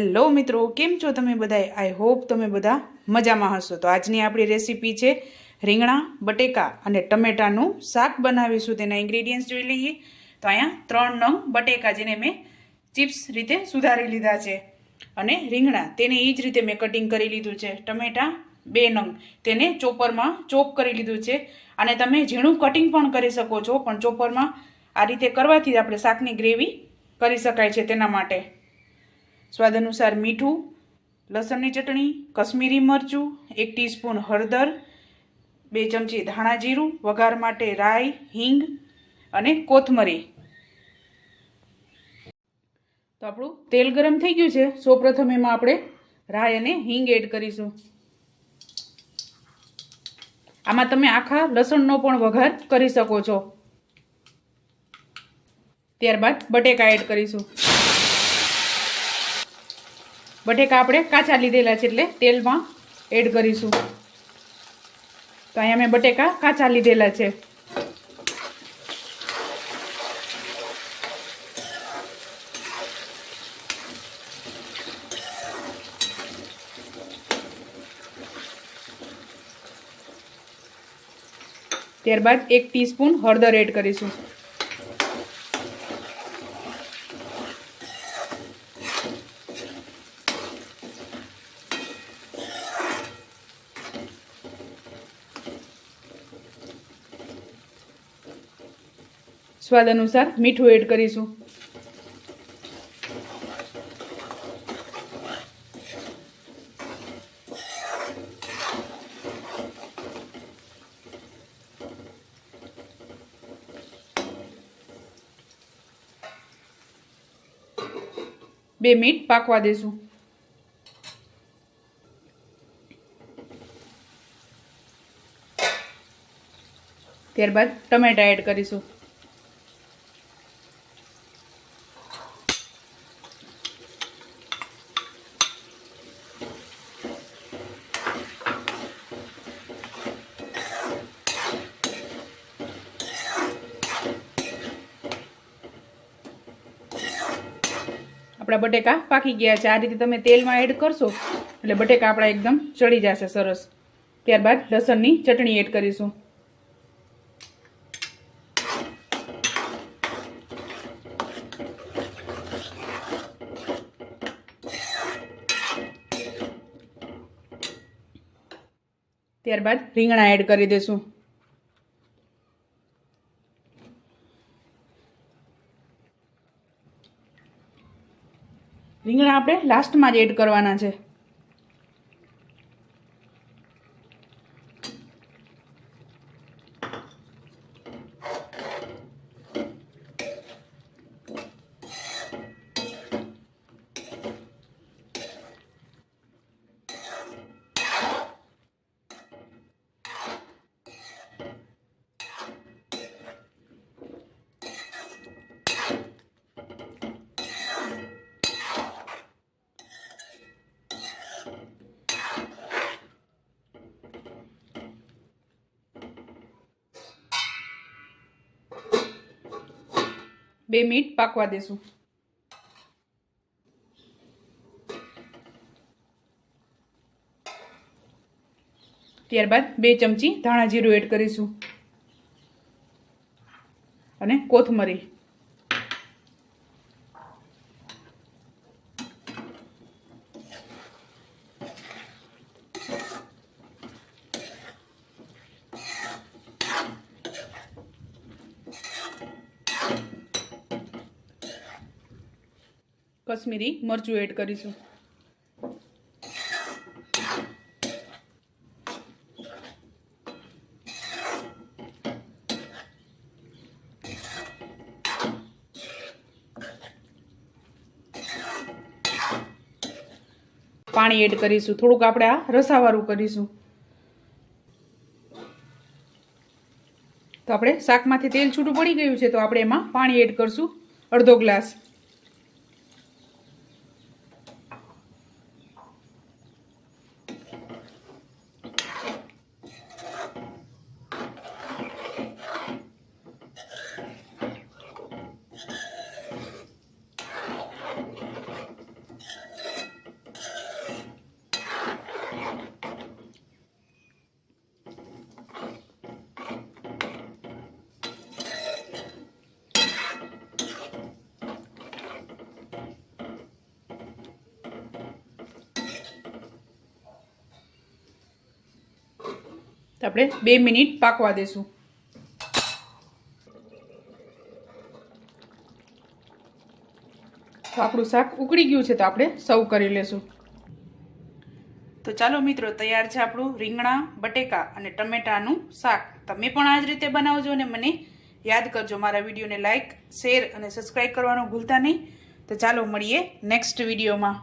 Hello મિત્રો, કેમ છો તમે બધા આઈ હોપ તમે બધા મજામાં હશો. તો આજની આપણી રેસીપી છે રીંગણા, બટેકા અને ટમેટાનું શાક બનાવીશું. તેના ઇન્ગ્રેડિયન્ટ્સ જોઈ લઈએ. તો અહીંયા ત્રણ નંગ બટેકા જેને મેં ચિપ્સ રીતે સુધારી લીધા છે. અને રીંગણા, તેને એ જ રીતે મેં કટિંગ કરી લીધું છે. ટમેટા, બે નંગ. તેને ચોપરમાં ચોપ કરી લીધું છે. અને તમે ઝીણું કટિંગ પણ કરી શકો છો, પણ ચોપરમાં આ રીતે કરવાથી આપણે શાકની ગ્રેવી કરી શકાય છે તેના માટે. સ્વાદ અનુસાર મીઠું, લસણની ચટણી, કશ્મીરી મરચું, એક ટીસ્પૂન હળદર, બે ચમચી ધાણા જીરું, વઘાર માટે રાઈ, હિંગ અને કોથમરી. તો આપણું તેલ ગરમ થઈ ગયું છે. સૌપ્રથમ એમાં આપણે રાઈ અને હિંગ એડ કરીશું. આમાં તમે આખા લસણનો પણ વઘાર કરી શકો છો. ત્યારબાદ બટેકા એડ કરીશું. બટેકા આપણે કાચા લીધેલા છે એટલે તેલમાં એડ કરીશું. તો અહીંયા મેં બટેકા કાચા લીધેલા છે. ત્યારબાદ એક ટીસ્પૂન હળદર એડ કરીશું. સ્વાદ અનુસાર મીઠું એડ કરીશું. બે મિનિટ પાકવા દેશું. ત્યારબાદ ટમેટા એડ કરીશું. આપણા બટેકા પાકી ગયા છે. આ રીતે તમે તેલમાં એડ કરશો, એટલે બટેકા આપણા એકદમ ચડી જશે સરસ. ત્યારબાદ લસણની ચટણી એડ કરીશું. ત્યારબાદ રીંગણા એડ કરી દેશું રીંગણા આપણે લાસ્ટમાં જ એડ કરવાના છે. બે મિનિટ પાકવા દેશું. ત્યારબાદ બે ચમચી ધાણા જીરું એડ કરીશું. અને કોથમરી. કશ્મીરી મરચું એડ કરીશું. પાણી એડ કરીશું. થોડુંક આપણે આ રસાવાળું કરીશું. તો આપણે શાકમાંથી તેલ છૂટું પડી ગયું છે, તો આપણે એમાં પાણી એડ કરશું. અડધો ગ્લાસ તો આપણે બે મિનિટ પાકવા દેશું. તો આપણું શાક ઉકળી ગયું છે તો આપણે સર્વ કરી લેશું. તો ચાલો મિત્રો, તૈયાર છે આપણું રીંગણા, બટેકા અને ટમેટાનું શાક. તમે પણ આ જ રીતે બનાવજો અને મને યાદ કરજો મારા વિડીયોને લાઇક શેર અને સબસ્ક્રાઈબ કરવાનું ભૂલતા નહીં. તો ચાલો મળીએ નેક્સ્ટ વિડીયોમાં.